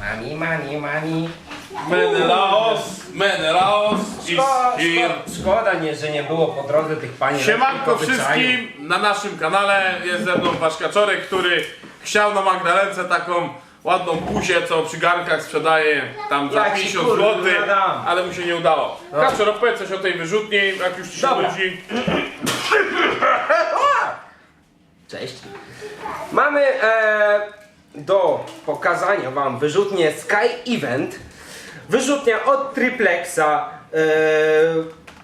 Money, money, money. Menelaos, Menelaos is Szkoda, here. szkoda, szkoda nie, że nie było po drodze tych pani. Siemanko wszystkim, na naszym kanale jest ze mną Wasz Kaczorek, który chciał na Magdalence taką ładną pusię, co przy garnkach sprzedaje tam za Ja ci, 50 kurde, zł, ale mu się nie udało. Kaczor, opowiedz coś o tej wyrzutni, jak już Ci się Dobra. nudzi. Cześć. Mamy e, do pokazania Wam wyrzutnię Sky Event. Wyrzutnia od Triplexa e,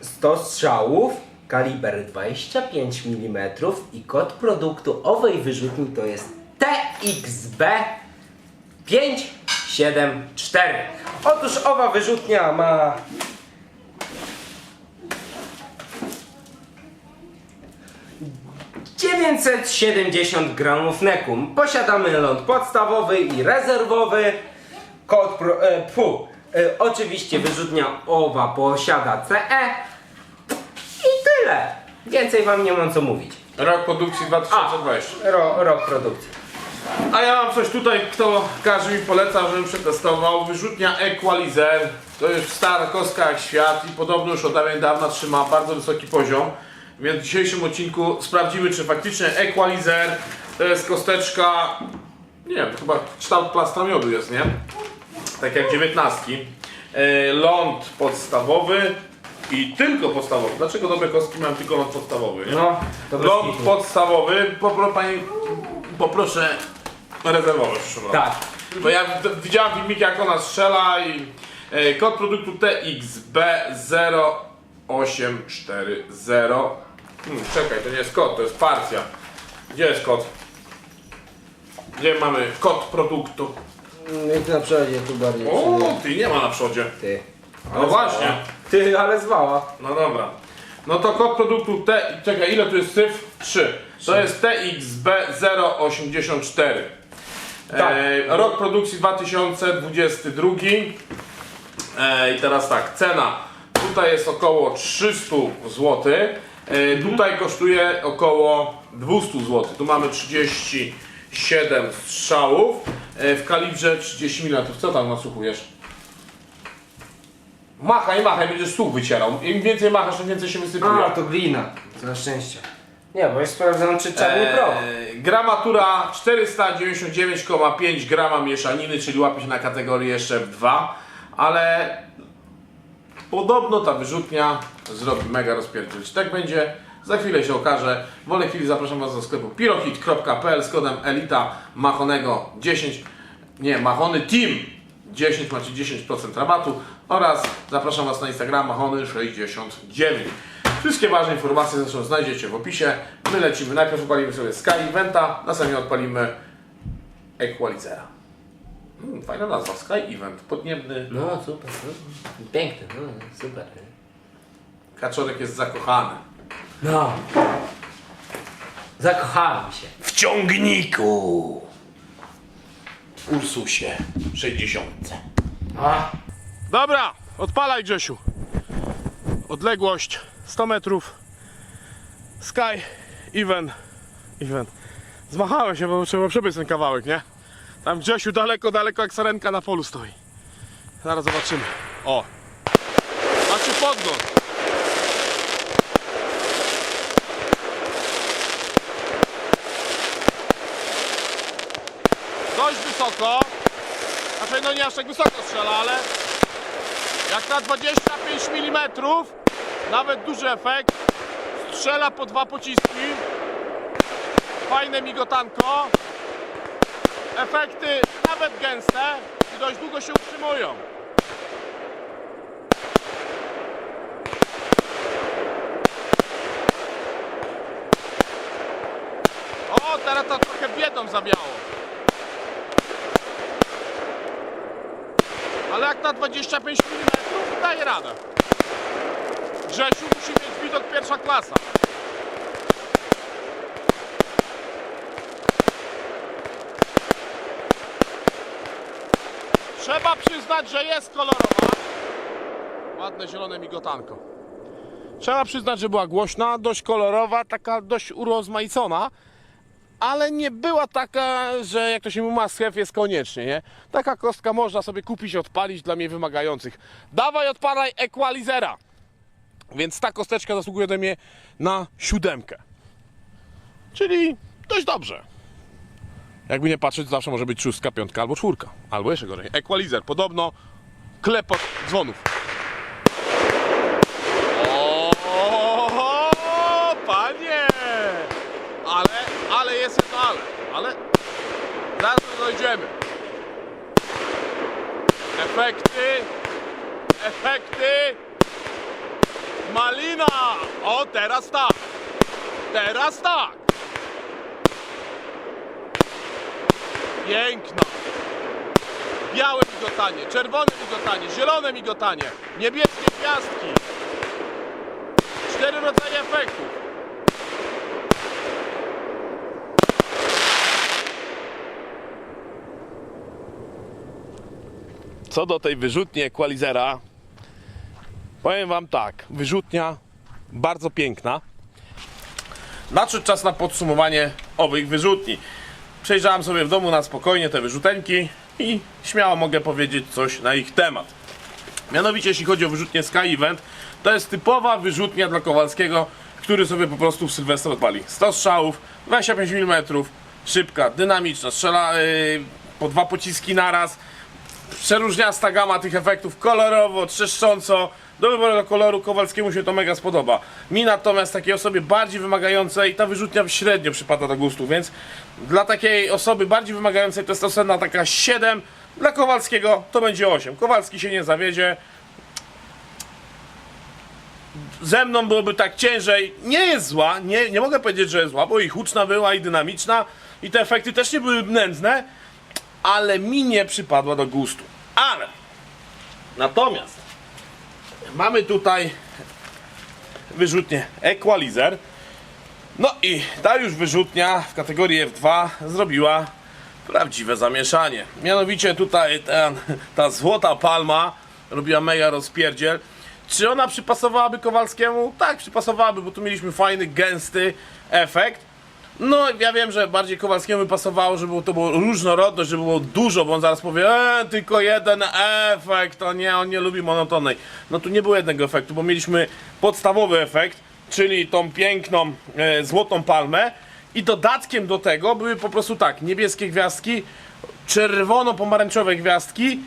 100 strzałów, kaliber 25 mm i kod produktu owej wyrzutni to jest TXB 574. Otóż owa wyrzutnia ma ...970 gramów nekum. Posiadamy ląd podstawowy i rezerwowy. Kod pro, e, pu, e, oczywiście wyrzutnia owa posiada CE. I tyle. Więcej wam nie mam co mówić. Rok produkcji 2020. Ro, rok produkcji. A ja mam coś tutaj, kto każdy mi poleca, żebym przetestował. Wyrzutnia Equalizer. To jest stara kostka jak świat i podobno już od dawien dawna trzyma bardzo wysoki poziom. Więc w dzisiejszym odcinku sprawdzimy, czy faktycznie Equalizer to jest kosteczka, nie wiem, chyba kształt plasta miodu jest, nie? Tak jak dziewiętnastki. E, Ląd podstawowy i tylko podstawowy. Dlaczego dobre kostki mają tylko ląd podstawowy? Nie? No, to bez Ląd kitu. podstawowy, popro, pani, poproszę rezerwowy w przyszłym roku. Tak. Bo ja w- widziałem filmiki jak ona strzela i e, kod produktu TXB0840. Hmm, czekaj, to nie jest kod, to jest partia. Gdzie jest kod? Gdzie mamy kod produktu? Jak na przodzie tu bardziej. O, ty nie ma na przodzie. Ty. No właśnie. Ty, ale zwała. No dobra. No to kod produktu T. Czekaj, ile tu jest cyfr? 3. To jest TXB084. Tak. E, rok produkcji 2022. E, I teraz tak, cena tutaj jest około 300 zł. E, tutaj kosztuje około 200 zł. Tu mamy 37 strzałów e, w kalibrze 30 mm. Co tam nasłuchujesz? Machaj, machaj, będziesz słuch wycierał. Im więcej machasz, tym więcej się wysypuje. A, to glina. Na szczęście. Nie, bo jest sprawdzam czy czarny proch. Eee, gramatura 499,5 grama mieszaniny, czyli łapie się na kategorię jeszcze F2, ale podobno ta wyrzutnia zrobi mega rozpierdziel. Czy tak będzie? Za chwilę się okaże. W wolnej chwili zapraszam Was do sklepu pirohit.pl z kodem ELITA Machonego 10, nie, Machony Team 10 macie 10% rabatu oraz zapraszam Was na Instagram Machony69. Wszystkie ważne informacje zresztą znajdziecie w opisie. My lecimy. Najpierw odpalimy sobie Sky Eventa, następnie odpalimy Equalizera. Hmm, fajna nazwa, Sky Event, podniebny. No super, no. piękny, no super. Kaczorek jest zakochany. No. Zakochałem się. W ciągniku! Ursusie 60. A, Dobra, odpalaj Grzesiu. Odległość 100 metrów. Sky Event. Event. Zmachałem się, bo trzeba przebyć ten kawałek, nie? Tam Grzesiu daleko, daleko jak sarenka na polu stoi. Zaraz zobaczymy. O! Macie podgląd. Dość wysoko. Znaczy no nie aż tak wysoko strzela, ale jak na 25 mm, nawet duży efekt, strzela po dwa pociski, fajne migotanko, efekty nawet gęste i dość długo się utrzymują. O, teraz to trochę biedą zawiało. Ale jak na 25 mm daje radę. Grzesiu musi mieć widok pierwsza klasa. Trzeba przyznać, że jest kolorowa. Ładne zielone migotanko. Trzeba przyznać, że była głośna, dość kolorowa, taka dość urozmaicona. Ale nie była taka, że jak to się mówi, must jest koniecznie, nie? Taka kostka można sobie kupić, odpalić dla mnie wymagających. Dawaj, odpalaj equalizera! Więc ta kosteczka zasługuje ode mnie na siódemkę. Czyli dość dobrze. Jakby nie patrzeć, zawsze może być szóstka, piątka albo czwórka. Albo jeszcze gorzej. Equalizer. Podobno klepot dzwonów. O, panie! Ale, ale jest jedno ale. Ale dojdziemy. Efekty. Efekty. Malina! O, teraz tak. Teraz tak. Piękna. Białe migotanie, czerwone migotanie, zielone migotanie, niebieskie gwiazdki. Cztery rodzaje efektów. Co do tej wyrzutni equalizera, powiem wam tak, wyrzutnia bardzo piękna. Nadszedł czas na podsumowanie owych wyrzutni. Przejrzałem sobie w domu na spokojnie te wyrzuteńki i śmiało mogę powiedzieć coś na ich temat. Mianowicie jeśli chodzi o wyrzutnię Sky Event, to jest typowa wyrzutnia dla Kowalskiego, który sobie po prostu w Sylwestra odpali. 100 strzałów, 25 mm, szybka, dynamiczna, strzela yy, po dwa pociski naraz, przeróżniasta gama tych efektów, kolorowo, trzeszcząco, do wyborowego koloru Kowalskiemu się to mega spodoba. Mi natomiast takiej osobie bardziej wymagającej ta wyrzutnia średnio przypada do gustu, więc dla takiej osoby bardziej wymagającej to jest ocena taka 7, dla Kowalskiego to będzie 8. Kowalski się nie zawiedzie, ze mną byłoby tak ciężej. Nie jest zła, nie, nie mogę powiedzieć, że jest zła, bo i huczna była, i dynamiczna, i te efekty też nie były nędzne, ale mi nie przypadła do gustu. Ale natomiast mamy tutaj wyrzutnię Equalizer. No i ta już wyrzutnia w kategorii F2 zrobiła prawdziwe zamieszanie. Mianowicie tutaj ten, ta złota palma robiła mega rozpierdziel. Czy ona przypasowałaby Kowalskiemu? Tak, przypasowałaby, bo tu mieliśmy fajny, gęsty efekt. No, ja wiem, że bardziej Kowalskiemu pasowało, żeby to było różnorodność, żeby było dużo, bo on zaraz powie, e, tylko jeden efekt, o nie, on nie lubi monotonnej. No tu nie było jednego efektu, bo mieliśmy podstawowy efekt, czyli tą piękną e, złotą palmę i dodatkiem do tego były po prostu tak, niebieskie gwiazdki, czerwono-pomarańczowe gwiazdki,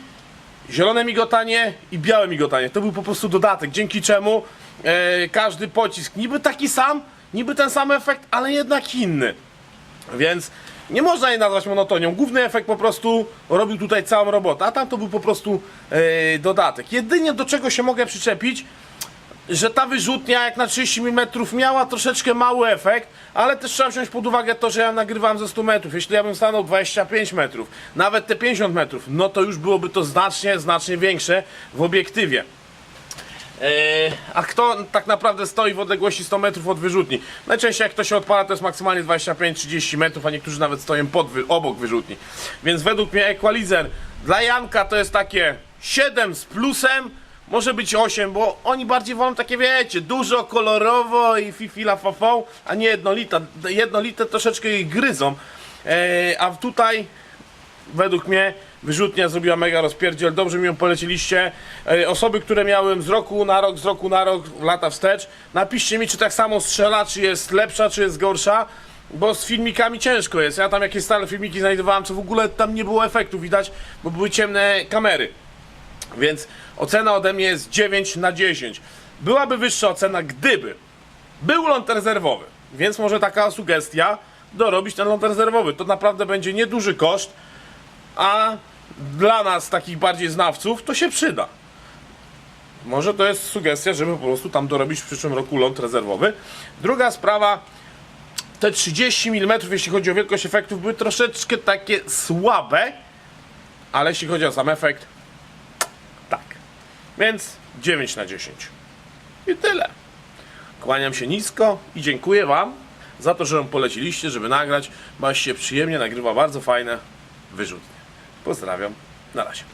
zielone migotanie i białe migotanie. To był po prostu dodatek, dzięki czemu e, każdy pocisk niby taki sam, niby ten sam efekt, ale jednak inny. Więc nie można jej nazwać monotonią. Główny efekt po prostu robił tutaj całą robotę, a tam to był po prostu e, dodatek. Jedynie do czego się mogę przyczepić, że ta wyrzutnia jak na 30 mm miała troszeczkę mały efekt, ale też trzeba wziąć pod uwagę to, że ja nagrywam ze 100 metrów. Jeśli ja bym stanął 25 metrów, nawet te 50 metrów, no to już byłoby to znacznie, znacznie większe w obiektywie. Eee, a kto tak naprawdę stoi w odległości 100 metrów od wyrzutni? Najczęściej jak to się odpala to jest maksymalnie 25-30 metrów, a niektórzy nawet stoją pod obok wyrzutni. Więc według mnie equalizer dla Janka to jest takie 7 z plusem, może być 8, bo oni bardziej wolą takie wiecie, dużo kolorowo i fifila fafą, a nie jednolita. Jednolite troszeczkę gryzą. Eee, a tutaj według mnie wyrzutnia zrobiła mega rozpierdziel, dobrze mi ją poleciliście. E, Osoby, które miałem z roku na rok, z roku na rok, lata wstecz, napiszcie mi, czy tak samo strzela, czy jest lepsza, czy jest gorsza, bo z filmikami ciężko jest. Ja tam jakieś stare filmiki znajdowałem, co w ogóle tam nie było efektu widać, bo były ciemne kamery. Więc ocena ode mnie jest 9 na 10. Byłaby wyższa ocena, gdyby był ląd rezerwowy. Więc może taka sugestia, dorobić ten ląd rezerwowy. To naprawdę będzie nieduży koszt, a dla nas, takich bardziej znawców, to się przyda. Może to jest sugestia, żeby po prostu tam dorobić w przyszłym roku ląd rezerwowy. Druga sprawa, te 30 mm, jeśli chodzi o wielkość efektów, były troszeczkę takie słabe, ale jeśli chodzi o sam efekt, tak. Więc 9 na 10. I tyle. Kłaniam się nisko i dziękuję Wam za to, że ją poleciliście, żeby nagrać. Baś się przyjemnie, nagrywa bardzo fajne wyrzutnie. Pozdrawiam, na razie.